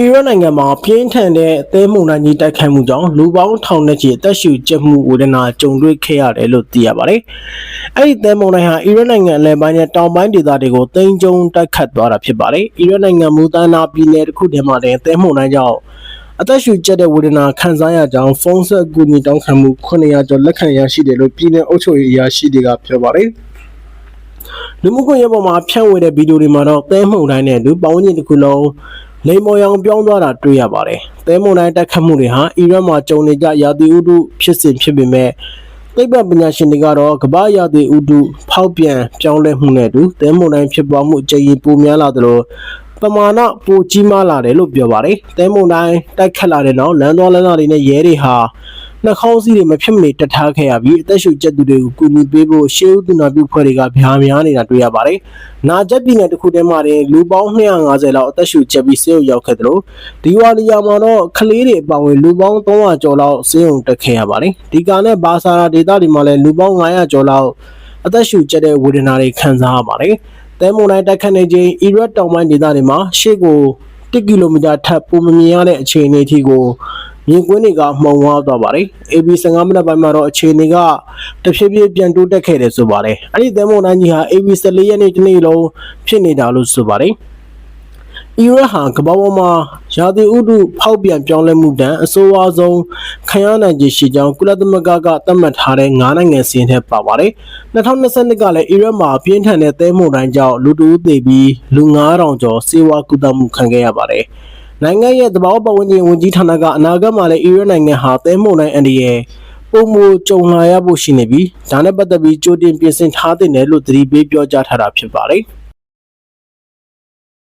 အီရတ်နိုင်ငံမှာပြင်းထန်တဲ့သဲမှုန်တိုင်းကြီးတိုက်ခိုက်မှုကြောင့်လူပေါင်းထောင်နဲ့ချီအသက်ရှူကျပ်မှုဝေဒနာကြုံတွေ့ခဲ့ရတယ်လို့သိရပါတယ်။အဲ့ဒီသဲမှုန်တိုင်းဟာအီရတ်နိုင်ငံအလယ်ပိုင်းနဲ့တောင်ပိုင်းဒေသတွေကိုသိမ်းကျုံတိုက်ခတ်သွားတာဖြစ်ပါတယ်။အီရတ်နိုင်ငံမူတန်းနာပြည်နယ်တစ်ခုတည်းမှာတင်သဲမှုန်တိုင်းကြောင့်အသက်ရှူကျပ်တဲ့ဝေဒနာခံစားရကြောင်းဖုန်းဆက်ကူညီတောင်းခံမှု900ကျော်လက်ခံရရှိတယ်လို့ပြည်내အုပ်ချုပ်ရေးအရာရှိတွေကပြောပါတယ်။လူမှုကွန်ရက်ပေါ်မှာဖြန့်ဝေတဲ့ဗီဒီယိုတွေမှာတော့သဲမှုန်တိုင်းနဲ့လူပေါင်းချင်းတစ်ခုလုံး လိမ်မော်ရောင်ပြောင်းသွားတာတွေ့ရပါတယ်။သဲမှုန်တိုင်းတက်ခတ်မှုတွေဟာအီရတ်မှာကြုံနေကြရာသီဥတုဖြစ်စဉ်ဖြစ်ပေမဲ့သိပ္ပံပညာရှင်တွေကတော့ကမ္ဘာရာသီဥတုဖောက်ပြန်ပြောင်းလဲမှုနဲ့အတူသဲမှုန်တိုင်းဖြစ်ပွားမှုအကြိမ်ပိုများလာသလိုပမာဏပိုကြီးမားလာတယ်လို့ပြောပါတယ်။သဲမှုန်တိုင်းတိုက်ခတ်လာတဲ့နောက်လမ်းသွားလမ်းလာတွေနဲ့ရဲတွေဟာ နှာခေါင်းစည်းတွေမဖြစ်မနေတတ်ထားခဲ့ရပြီးအသက်ရှူကျက်သူတွေကိုကူညီပေးဖို့ရှေးဦးသူနာပြုဖွဲ့တွေကဗျာများနေတာတွေ့ရပါတယ်။နာကျက်ပြည်နယ်တစ်ခုတည်းမှာတင်လူပေါင်း250လောက်အသက်ရှူကျက်ပြီးဆေးရုံရောက်ခဲ့တယ်လို့ဒီဝါလီယာမှာတော့ကလေးတွေအပါအဝင်လူပေါင်း300ကျော်လောက်ဆေးရုံတက်ခဲ့ရပါတယ်။ဒီကနဲ့ဘာဆာရာဒေသတွေမှာလည်းလူပေါင်း900ကျော်လောက်အသက်ရှူကျက်တဲ့ဝေဒနာတွေခံစားရပါတယ်။သဲမုန်တိုင်းတိုက်ခတ်နေချိန်အီရတ်တောင်ပိုင်းဒေသတွေမှာရှေ့ကို 1ကီလိုမီတာထပ်ပုံမမြင်ရတဲ့အခြေအနေအထိကိုမြင်ကွင်းတွေကမှုံဝါးသွားပါတယ်။ AB 15မိနစ်ပိုင်းမှာတော့အခြေအနေကတဖြည်းဖြည်းပြန်တိုးတက်ခဲ့တယ်ဆိုပါတယ်။အဲ့ဒီသဲမုန်တိုင်းကြီးဟာ AB 14ရက်နေ့တနေ့လုံးဖြစ်နေတာလို့ဆိုပါတယ်။အီရတ်ဟာကမ္ဘာပေါ်မှာ ရာသီဥတုဖောက်ပြန်ပြောင်းလဲမှုတန်အဆိုးအဝါဆုံးခံရနိုင်ခြေရှိကြောင်းကုလသမဂ္ဂကသတ်မှတ်ထားတဲ့9နိုင်ငံစီးရင်ထဲပါပါတယ်။2022ကလည်းအီရတ်မှာပြင်းထန်တဲ့သဲမုန်တိုင်းကြောင့်လူတဦးသေပြီးလူ9000ကျော်စေဝါကုသမှုခံခဲ့ရပါတယ်။နိုင်ငံရဲ့သဘာဝပတ်ဝန်းကျင်ဝန်ကြီးဌာနကအနာဂတ်မှာလည်းအီရတ်နိုင်ငံဟာသဲမုန်တိုင်းအန္တရာယ်ပုံမူကြုံလာရဖို့ရှိနေပြီးဒါနဲ့ပတ်သက်ပြီးကြိုတင်ပြင်ဆင်ထားတဲ့လို့သတိပေးပြောကြားထားတာဖြစ်ပါတယ်။